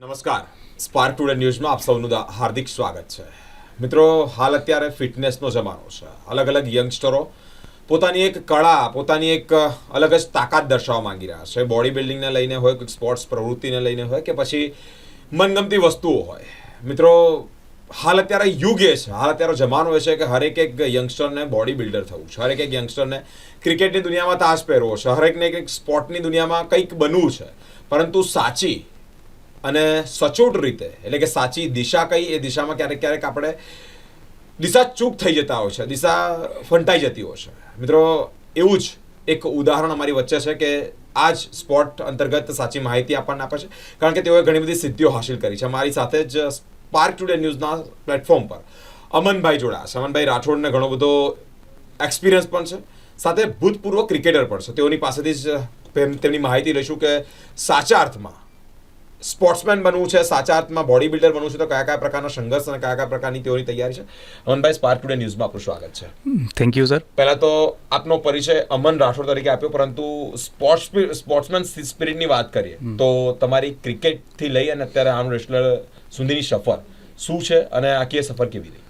નમસ્કાર. Spark today ન્યૂઝમાં આપ સૌનું હાર્દિક સ્વાગત છે. મિત્રો, હાલ અત્યારે ફિટનેસનો જમાનો છે. અલગ અલગ યંગસ્ટરો પોતાની એક કળા, પોતાની એક અલગ જ તાકાત દર્શાવવા માંગી રહ્યા છે. બોડી બિલ્ડિંગને લઈને હોય કે સ્પોર્ટ્સ પ્રવૃત્તિને લઈને હોય કે પછી મનગમતી વસ્તુઓ હોય. મિત્રો, હાલ અત્યારે યુગ એ છે. હાલ અત્યારે જમાનો એ છે કે હરેક એક યંગસ્ટરને બોડી બિલ્ડર થવું છે. હરેક એક યંગસ્ટરને ક્રિકેટની દુનિયામાં તાશ પહેરવો છે. હરેકને એક સ્પોર્ટની દુનિયામાં કંઈક બનવું છે. પરંતુ સાચી અને સચોટ રીતે, એટલે કે સાચી દિશા કઈ, એ દિશામાં ક્યારેક ક્યારેક આપણે દિશા ચૂક થઈ જતા હોય છે, દિશા ફંટાઈ જતી હોય છે. મિત્રો, એવું જ એક ઉદાહરણ અમારી વચ્ચે છે કે આ જ સ્પોટ અંતર્ગત સાચી માહિતી આપણને આપે છે, કારણ કે તેઓએ ઘણી બધી સિદ્ધિઓ હાંસિલ કરી છે. મારી સાથે જ સ્પાર્ક ટુડે ન્યૂઝના પ્લેટફોર્મ પર અમનભાઈ જોડાયા છે. અમનભાઈ રાઠોડને ઘણો બધો એક્સપિરિયન્સ પણ છે, સાથે ભૂતપૂર્વ ક્રિકેટર પણ છે. તેઓની પાસેથી જ તેમ- તેમની માહિતી લઈશું કે સાચા અર્થમાં સ્પોર્ટ્સમેન બનવું છે સાચા અર્થમાં બોડી બિલ્ડર બનવું છે તો કયા કયા પ્રકારના સંઘર્ષ અને કયા કયા પ્રકારની તેઓની તૈયારી છે? અમનભાઈ સ્પાર્ક ટુડે ન્યૂઝમાં આપનું સ્વાગત છે. થેન્ક યુ સર પહેલાં તો આપનો પરિચય અમન રાઠોડ તરીકે આપ્યો પરંતુ સ્પોર્ટ્સ સ્પોર્ટ્સમેન સ્પિરિટની વાત કરીએ તો તમારી ક્રિકેટથી લઈ અને અત્યારે આમ રેસલર સુધીની સફર શું છે અને આખી સફર કેવી રહી?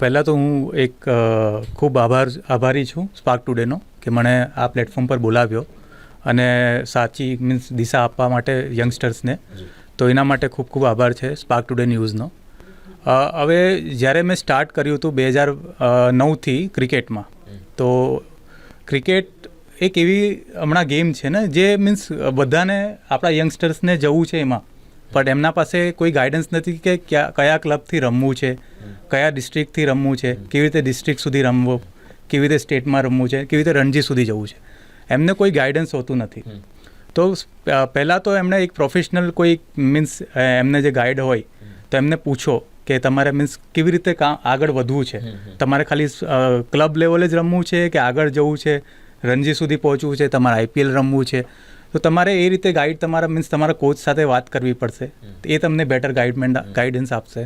પહેલાં તો હું એક ખૂબ આભાર આભારી છું સ્પાર્ક ટુડેનો કે મને આ પ્લેટફોર્મ પર બોલાવ્યો. અને સાચી મીન્સ દિશા આપવા માટે યંગસ્ટર્સને તો એના માટે ખૂબ ખૂબ આભાર છે સ્પાર્ક ટુડે ન્યૂઝનો હવે જ્યારે મેં સ્ટાર્ટ કર્યું હતું બે હજાર નવથી ક્રિકેટમાં તો ક્રિકેટ એક એવી હમણાં ગેમ છે ને જે મીન્સ બધાને આપણા યંગસ્ટર્સને જવું છે એમાં. પણ એમના પાસે કોઈ ગાઈડન્સ નથી કે ક્યાં કયા ક્લબથી રમવું છે કયા ડિસ્ટ્રિક્ટથી રમવું છે કેવી રીતે ડિસ્ટ્રિક્ટ સુધી રમવું કેવી રીતે સ્ટેટમાં રમવું છે કેવી રીતે રણજી સુધી જવું છે. એમને કોઈ ગાઈડન્સ હોતું નથી. તો પહેલાં તો એમણે એક પ્રોફેશનલ કોઈ મીન્સ એમને જે ગાઈડ હોય તો એમને પૂછો કે તમારે મીન્સ કેવી રીતે કામ આગળ વધવું છે. તમારે ખાલી ક્લબ લેવલે જ રમવું છે કે આગળ જવું છે? રણજી સુધી પહોંચવું છે? તમારે આઈપીએલ રમવું છે? તો તમારે એ રીતે ગાઈડ તમારા મીન્સ તમારા કોચ સાથે વાત કરવી પડશે. એ તમને બેટર ગાઈડમેન્ટ ગાઈડન્સ આપશે.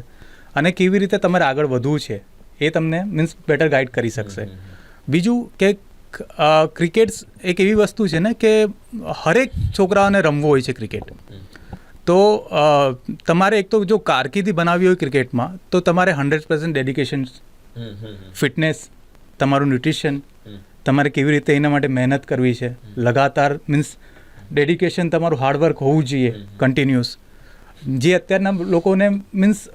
અને કેવી રીતે તમારે આગળ વધવું છે? એ તમને મીન્સ બેટર ગાઈડ કરી શકશે. બીજું કે ક્રિકેટ એક એવી વસ્તુ છે ને કે હરેક છોકરાઓને રમવું હોય છે ક્રિકેટ તો તમારે એક તો જો કારકિર્દી બનાવવી હોય ક્રિકેટમાં તો તમારે હંડ્રેડ પર્સન્ટ ડેડિકેશન ફિટનેસ તમારું ન્યુટ્રિશન તમારે કેવી રીતે એના માટે મહેનત કરવી છે. લગાતાર મીન્સ ડેડિકેશન તમારું હાર્ડવર્ક હોવું જોઈએ કન્ટિન્યુઅસ જે અત્યારના લોકોને મીન્સ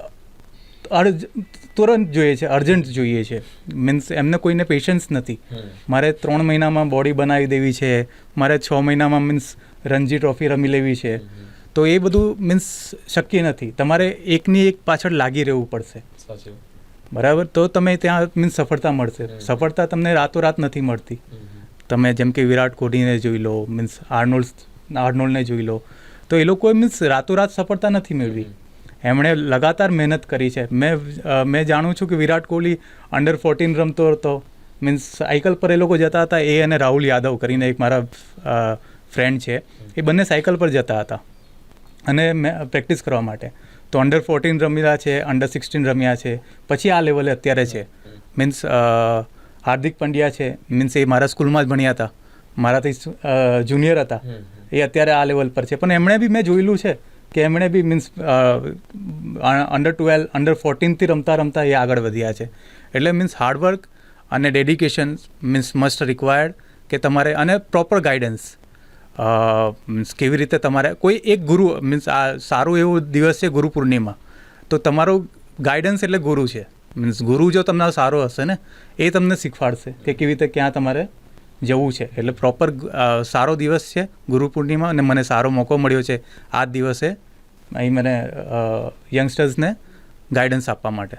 તુરંત જોઈએ છે અર્જન્ટ જોઈએ છે. મીન્સ એમને કોઈને પેશન્સ નથી. મારે ત્રણ મહિનામાં બોડી બનાવી દેવી છે. મારે છ મહિનામાં મીન્સ રણજી ટ્રોફી રમી લેવી છે. તો એ બધું મીન્સ શક્ય નથી. તમારે એકની એક પાછળ લાગી રહેવું પડશે. બરાબર? તો તમે ત્યાં મીન્સ સફળતા મળશે. સફળતા તમને રાતોરાત નથી મળતી. તમે જેમ કે વિરાટ કોહલીને જોઈ લો મીન્સ આર્નોલ્ડ આર્નોલ્ડને જોઈ લો. તો એ લોકોએ મીન્સ રાતોરાત સફળતા નથી મેળવી. એમણે લગાતાર મહેનત કરી છે. મેં મેં જાણું છું કે વિરાટ કોહલી અંડર ફોર્ટીન રમતો હતો. મીન્સ સાયકલ પર એ લોકો જતા હતા. એ અને રાહુલ યાદવ કરીને એક મારા ફ્રેન્ડ છે. એ બંને સાયકલ પર જતા હતા. અને મેં પ્રેક્ટિસ કરવા માટે. તો અંડર ફોર્ટીન રમ્યા છે અંડર સિક્સટીન રમ્યા છે. પછી આ લેવલે અત્યારે છે. મીન્સ હાર્દિક પંડ્યા છે. મીન્સ એ મારા સ્કૂલમાં જ ભણ્યા હતા. મારાથી જુનિયર હતા. એ અત્યારે આ લેવલ પર છે. પણ એમણે બી મેં જોયેલું છે. કે એમણે બી મીન્સ અંડર ટ્વેલ્વ અંડર ફોર્ટીનથી રમતા રમતા એ આગળ વધ્યા છે. એટલે મીન્સ હાર્ડવર્ક અને ડેડિકેશન મીન્સ મસ્ટ રિક્વાયર્ડ કે તમારે, અને પ્રોપર ગાઈડન્સ મીન્સ કેવી રીતે તમારે, કોઈ એક ગુરુ મીન્સ આ સારું એવું દિવસ છે ગુરુ પૂર્ણિમા તો તમારું ગાઈડન્સ એટલે ગુરુ છે. મીન્સ ગુરુ જો તમને સારો હશે ને, એ તમને શીખવાડશે કે કેવી રીતે ક્યાં તમારે જવું છે. એટલે પ્રોપર સારો દિવસ છે ગુરુ પૂર્ણિમા અને મને સારો મોકો મળ્યો છે આ દિવસે અહીં મને યંગસ્ટર્સને ગાઈડન્સ આપવા માટે.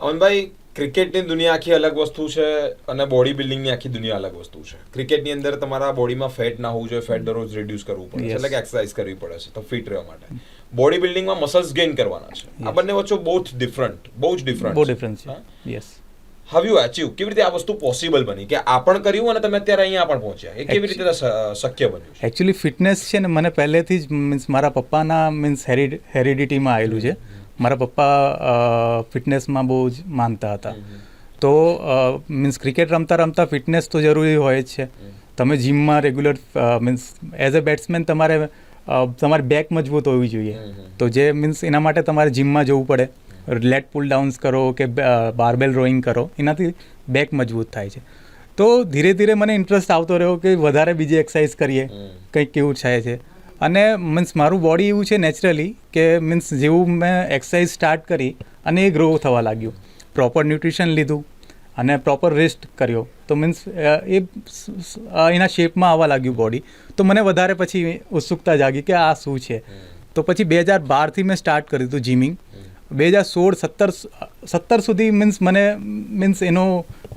અમનભાઈ ક્રિકેટની દુનિયા આખી અલગ વસ્તુ છે અને બોડી બિલ્ડિંગની આખી દુનિયા અલગ વસ્તુ છે. ક્રિકેટની અંદર તમારા બોડીમાં ફેટ ના હોવું જોઈએ ફેટ દરરોજ રિડ્યુસ કરવું પડે છે. એટલે કે એક્સરસાઇઝ કરવી પડે છે તો ફિટ રહેવા માટે. બોડી બિલ્ડિંગમાં મસલ્સ ગેઇન કરવાના છે. આ. બંને વચ્ચે બહુ જ ડિફરન્ટ બહુ જ ડિફરન્ટ બહુ ડિફરન્સ છે. યસ હાવ યુ અચીવ કેવી રીતે આ વસ્તુ પોસિબલ બની? કે આ પણ કર્યું અને તમે અત્યારે અહીંયા પણ પહોંચ્યા. એ કેવી રીતે શક્ય બન્યું એકચ્યુઅલી ફિટનેસ છે ને મને પહેલેથી જ મીન્સ મારા પપ્પાના મીન્સ હેરિડિટીમાં આવેલું છે. મારા પપ્પા ફિટનેસમાં બહુ જ માનતા હતા. તો મીન્સ ક્રિકેટ રમતા રમતા ફિટનેસ તો જરૂરી હોય જ છે. તમે જીમમાં regular means as a batsman તમારે તમારી બેક મજબૂત હોવી જોઈએ. તો જે મીન્સ એના માટે તમારે જિમમાં જવું પડે. લેટ પુલ ડાઉન્સ કરો કે બારબેલ રોઈંગ કરો એનાથી બેક મજબૂત થાય છે. તો ધીરે ધીરે મને ઇન્ટરેસ્ટ આવતો રહ્યો કે વધારે બીજી એક્સરસાઇઝ કરીએ કંઈક કેવું થાય છે. અને મીન્સ મારું બોડી એવું છે નેચરલી કે મીન્સ જેવું મેં એક્સરસાઇઝ સ્ટાર્ટ કરી અને એ ગ્રો થવા લાગ્યું. પ્રોપર ન્યુટ્રિશન લીધું અને પ્રોપર રેસ્ટ કર્યો. તો મીન્સ એ એના શેપમાં આવવા લાગ્યું બોડી. તો મને વધારે પછી ઉત્સુકતા જાગી કે આ શું છે. તો પછી બે હજાર બારથી મેં સ્ટાર્ટ કર્યું હતું જીમિંગ. બે હજાર સોળ સત્તર સત્તર સુધી મીન્સ મને મીન્સ એનો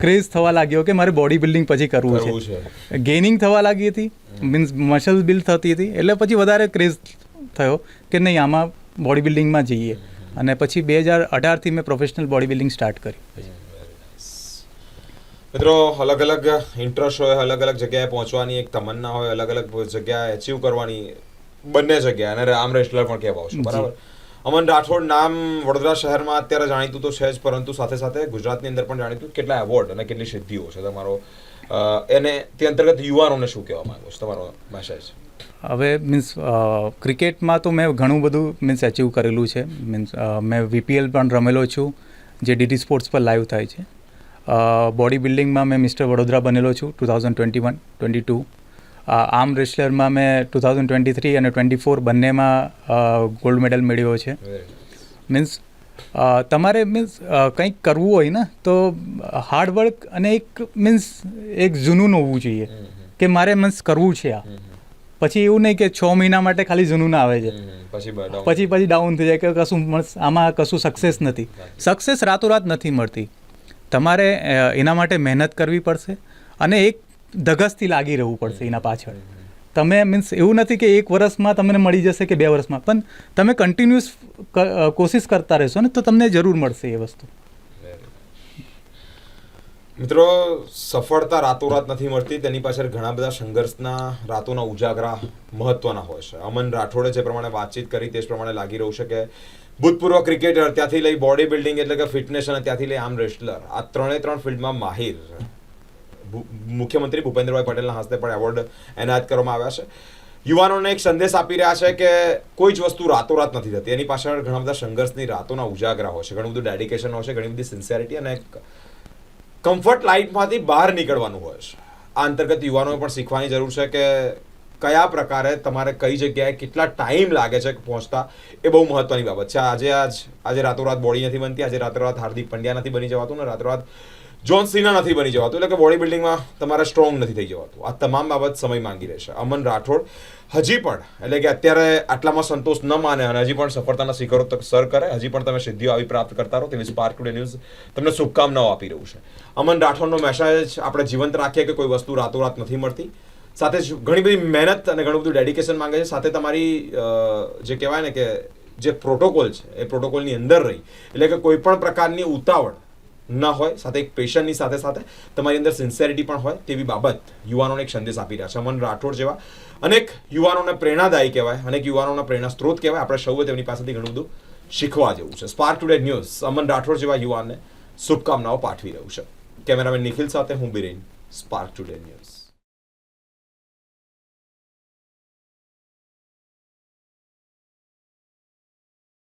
ક્રેઝ થવા લાગ્યો કે મારે બોડી બિલ્ડિંગ પછી કરવું છે. ગેનિંગ થવા લાગી હતી મીન્સ મસલ બિલ્ડ થતી હતી એટલે પછી વધારે ક્રેઝ થયો કે નહીં આમાં બોડી બિલ્ડિંગમાં જઈએ. અને પછી બે હજાર અઢારથી મેં પ્રોફેશનલ બોડી બિલ્ડિંગ સ્ટાર્ટ કરી. મિત્રો અલગ અલગ ઇન્ટરેસ્ટ હોય અલગ અલગ જગ્યાએ પહોંચવાની એક તમન્ના હોય અલગ અલગ જગ્યાએ અચીવ કરવાની બંને જગ્યાએ. અને આમ રેસ્ટલર પણ કહેવાય. બરાબર? અમન રાઠોડ નામ વડોદરા શહેરમાં અત્યારે જાણીતું તો છે જ, પરંતુ સાથે સાથે ગુજરાતની અંદર પણ જાણીતું કેટલા એવોર્ડ અને કેટલી સિદ્ધિઓ છે તમારો. એને તે અંતર્ગત યુવાનોને શું કહેવા માંગો છો? તમારો મેસેજ હવે મીન્સ ક્રિકેટમાં તો મેં ઘણું બધું મીન્સ અચીવ કરેલું છે. મીન્સ મેં વીપીએલ પણ રમેલો છું, જે ડીડી સ્પોર્ટ્સ પર લાઈવ થાય છે. બોડી બિલ્ડિંગમાં મેં મિસ્ટર વડોદરા બનેલો છું two thousand twenty one twenty two arm રેસ્લરમાં મેં ટુ થાઉઝન્ડ ટ્વેન્ટી થ્રી અને ટ્વેન્ટી ફોર બંનેમાં ગોલ્ડ મેડલ મેળવ્યો છે. મીન્સ તમારે મીન્સ કંઈક કરવું હોય ને તો હાર્ડવર્ક અને એક મીન્સ એક જુનૂન હોવું જોઈએ. કે મારે મીન્સ કરવું છે આ. પછી એવું નહીં કે છ મહિના માટે ખાલી જુનૂન આવે છે. પછી પછી પછી ડાઉન થઈ જાય કે કશું આમાં કશું સક્સેસ નથી. સક્સેસ રાતોરાત નથી મળતી. તમારે એના માટે મહેનત કરવી પડશે અને એક ધગસથી લાગી રહેવું પડશે એના પાછળ. તમે મીન્સ એવું નથી કે એક વર્ષમાં તમને મળી જશે કે બે વર્ષમાં પણ તમે કન્ટિન્યુઅસ કોશિશ કરતા રહેશો ને તો તમને જરૂર મળશે એ વસ્તુ. મિત્રો સફળતા રાતોરાત નથી મળતી તેની પાછળ ઘણા બધા સંઘર્ષના રાતોના ઉજાગરા મહત્વના હોય છે. અમન રાઠોડે જે પ્રમાણે વાતચીત કરી તે જ પ્રમાણે લાગી રહ્યું છે કે ભૂતપૂર્વ ક્રિકેટર ત્યાંથી લઈ બોડી બિલ્ડિંગ એટલે કે ફિટનેસ અને ત્યાંથી લઈ આમ રેસ્ટલર આ ત્રણે ત્રણ ફિલ્ડમાં માહિર મુખ્યમંત્રી ભૂપેન્દ્રભાઈ પટેલના હસ્તે પણ એવોર્ડ એનાયત કરવામાં આવ્યા છે. યુવાનોને એક સંદેશ આપી રહ્યા છે કે કોઈ જ વસ્તુ રાતોરાત નથી થતી. એની પાછળ ઘણા બધા સંઘર્ષની રાતોના ઉજાગરા હોય છે. ઘણું બધું ડેડિકેશન હોય છે, ઘણી બધી સિન્સિયરિટી અને કમ્ફર્ટ લાઇટમાંથી બહાર નીકળવાનું હોય છે. આ અંતર્ગત યુવાનોએ પણ શીખવાની જરૂર છે કે કયા પ્રકારે તમારે કઈ જગ્યાએ કેટલા ટાઈમ લાગે છે પહોંચતા એ બહુ મહત્વની બાબત છે. આજે આજ, આજે રાતોરાત બોડી નથી બનતી, આજે રાતોરાત હાર્દિક પંડ્યા નથી બની જવાતું ને રાતોરાત જોન સિના નથી બની જવાતું, એટલે કે બોડી બિલ્ડિંગમાં તમારે સ્ટ્રોંગ નથી થઈ જવાતું. આ તમામ બાબત સમય માંગી રહેશે. અમન રાઠોડ, હજી પણ, એટલે કે અત્યારે આટલામાં સંતોષ ન માને અને હજી પણ સફળતાના શિખરો તક સર કરે, હજી પણ તમે સિદ્ધિઓ આવી પ્રાપ્ત કરતા રહો તેવી સ્પાર્ક ટુડે ન્યૂઝ તમને શુભકામનાઓ આપી રહ્યું છે. અમન રાઠોડનો મેસેજ આપણે જીવંત રાખીએ કે કોઈ વસ્તુ રાતોરાત નથી મળતી. સાથે જ ઘણી બધી મહેનત અને ઘણું બધું ડેડિકેશન માંગે છે. સાથે તમારી જે કહેવાય ને કે જે પ્રોટોકોલ છે, એ પ્રોટોકોલની અંદર રહી. એટલે કે કોઈ પણ પ્રકારની ઉતાવળ ન હોય, સાથે એક પેશન્ટની સાથે સાથે તમારી અંદર સિન્સિયરિટી પણ હોય તેવી બાબત યુવાનોને એક સંદેશ આપી રહ્યા છે. અમન રાઠોડ જેવા અનેક યુવાનોને પ્રેરણાદાયી કહેવાય, અનેક યુવાનોના પ્રેરણા સ્ત્રોત કહેવાય. આપણે સૌએ તેમની પાસેથી ઘણું બધું શીખવા જેવું છે. Spark today news Aman Rathod જેવા યુવાનને શુભકામનાઓ પાઠવી રહ્યું છે. કેમેરામેન નિખિલ સાથે હું બિરેન સ્પાર્ક ટુડે ન્યૂઝ